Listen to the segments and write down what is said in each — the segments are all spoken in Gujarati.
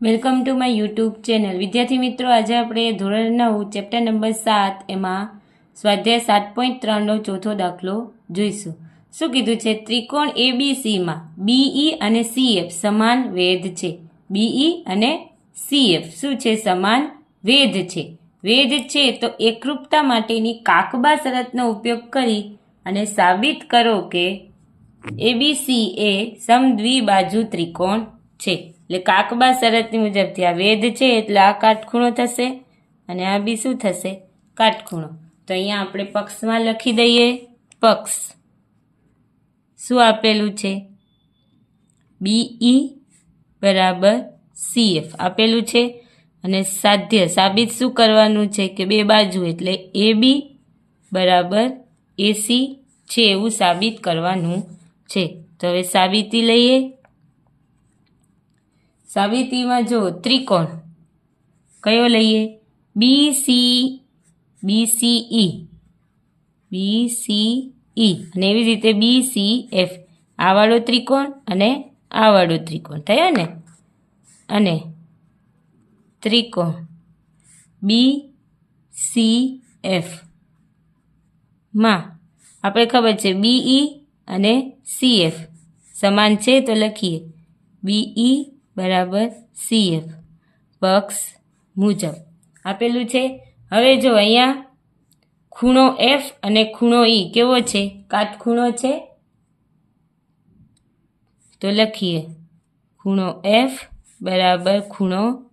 Welcome to my YouTube channel વિદ્યાર્થી મિત્રો, આજે આપણે ધોરણ નવ ચેપ્ટર નંબર સાત, એમાં સ્વાધ્યાય સાત પોઈન્ટ ત્રણનો ચોથો દાખલો જોઈશું. શું કીધું છે? ત્રિકોણ એબીસીમાં બીઈ અને સીએફ સમાન વેધ છે. બીઈ અને સીએફ શું છે? સમાન વેધ છે. વેધ છે તો એકરૂપતા માટેની કાકબા શરતનો ઉપયોગ કરી અને સાબિત કરો કે એબીસી એ સમદ્વિબાજુ ત્રિકોણ છે. એટલે કાકબા શરતની મુજબથી આ વેદ છે એટલે આ કાટખૂણો થશે અને આ બી શું થશે કાટખૂણો. તો અહીંયા આપણે પક્ષમાં લખી દઈએ પક્ષ. શું આપેલું છે? બીઈ બરાબર સીએફ આપેલું છે? અને સાધ્ય, સાબિત શું કરવાનું છે કે બે બાજુ એટલે એ બી બરાબર એસી છે એવું સાબિત કરવાનું છે. તો હવે સાબિતી લઈએ. સાબિતીમાં જો ત્રિકોણ, કયો લઈએ? B C B C E B C E અને એવી રીતે બી સી એફ આવાળો ત્રિકોણ અને આવાળો ત્રિકોણ, થયો ને? અને ત્રિકોણ. બી સી એફમાં આપણે ખબર છે બીઈ અને સી એફ સમાન છે તો લખીએ. બીઈ બરાબર સીએફ. પક્ષ મુજબ. આપેલું છે. હવે જો અહીંયા ખૂણો એફ અને ખૂણો ઈ કેવો છે? કાટખૂણો છે? તો લખીએ. ખૂણો એફ બરાબર ખૂણો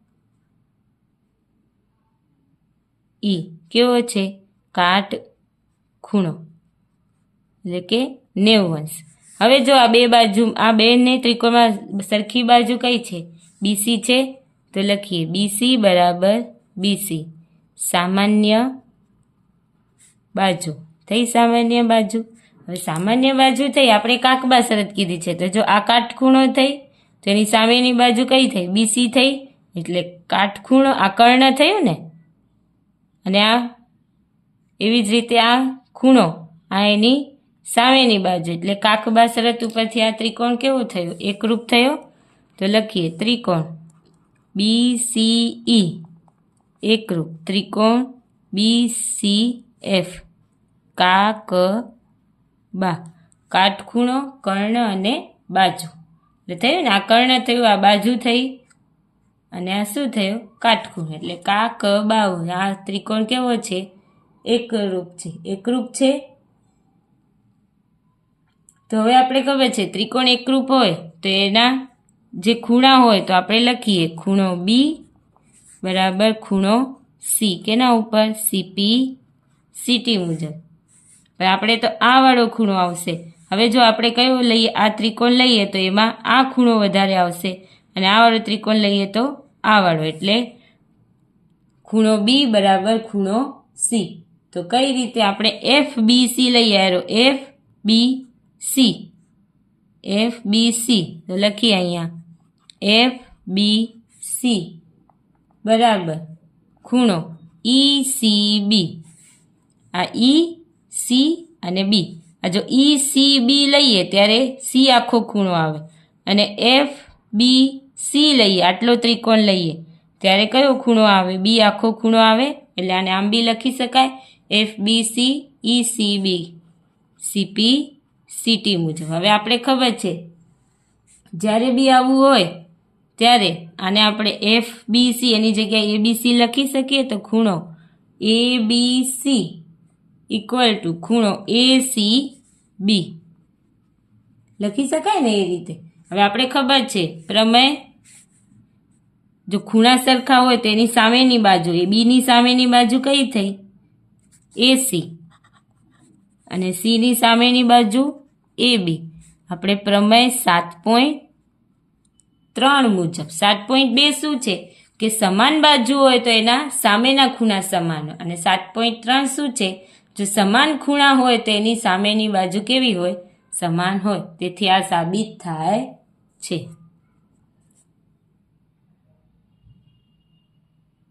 ઈ કેવો છે? કાટ ખૂણો. એટલે કે નેવું અંશ હવે જો આ બે બાજુ, આ બેને ત્રિકોણમાં સરખી બાજુ કઈ છે? બીસી છે, તો લખીએ બીસી બરાબર બીસી સામાન્ય બાજુ. થઈ સામાન્ય બાજુ? હવે સામાન્ય બાજુ થઈ, આપણે કાકબા શરત કીધી છે. તો જો આ કાટખૂણો થઈ, તો એની સામેની બાજુ કઈ થઈ? બીસી થઈ, એટલે કાટખૂણો આ કર્ણ થયું ને? અને આ એવી જ રીતે આ ખૂણો, આ એની સામેની બાજુ, એટલે કાકબા શરત ઉપરથી આ ત્રિકોણ કેવો થયો? એકરૂપ થયો? તો લખીએ, ત્રિકોણ. બી સી ઈ એકરૂપ, ત્રિકોણ બી સી એફ કાક, બા. કાટખૂણો, કર્ણ અને બાજુ. એટલે થયું ને? આ કર્ણ થયું, આ બાજુ થઈ. અને આ શું થયું? કાટખૂણ. એટલે કાક બાવ આ ત્રિકોણ કેવો છે? એકરૂપ છે. એકરૂપ છે તો હવે આપણે ખબર છે, ત્રિકોણ એકરૂપ હોય તો એના જે ખૂણા હોય તો આપણે લખીએ ખૂણો બી બરાબર ખૂણો સી કેના ઉપર? સીપી સીટી મુજબ. આપણે તો આ વાળો ખૂણો આવશે. હવે જો આપણે કયો લઈએ, આ ત્રિકોણ લઈએ તો એમાં આ ખૂણો વધારે આવશે અને આ વાળો ત્રિકોણ લઈએ તો આ વાળો. એટલે ખૂણો બી બરાબર ખૂણો સી તો કઈ રીતે આપણે એફ બી સી લઈએ arrow F B C. F B C તો લખીએ અહીંયા. એફ બી સી બરાબર. ખૂણો ઈ સી બી આ ઈ સી અને બી આ જો ઈ સી બી લઈએ ત્યારે સી આખો ખૂણો આવે. અને એફ બી સી લઈએ, આટલો ત્રિકોણ લઈએ, ત્યારે કયો ખૂણો આવે? બી આખો ખૂણો આવે, એટલે આને આમ બી લખી શકાય. F B C E C B C P C T મુજબ. હવે આપણે ખબર છે, જ્યારે બી આવું હોય, ત્યારે આને આપણે એફ બી સી એની જગ્યાએ એ બી સી લખી શકીએ તો ખૂણો A B C equal to ખૂણો એ સી બી લખી શકાય ને એ રીતે? હવે આપણે ખબર છે, પ્રમેય જો ખૂણા સરખા હોય તો એની સામેની બાજુ, એ બીની સામેની બાજુ કઈ થઈ? એસી અને સીની સામેની બાજુ એ બી. આપણે પ્રમેય સાત પોઈન્ટ ત્રણ મુજબ. સાત પોઈન્ટ બે શું છે? કે સમાન બાજુ હોય તો એના સામેના ખૂણા સમાન હોય. અને સાત પોઈન્ટ ત્રણ શું છે? જો સમાન ખૂણા હોય તો એની સામેની બાજુ કેવી હોય? સમાન હોય. તેથી આ સાબિત થાય છે.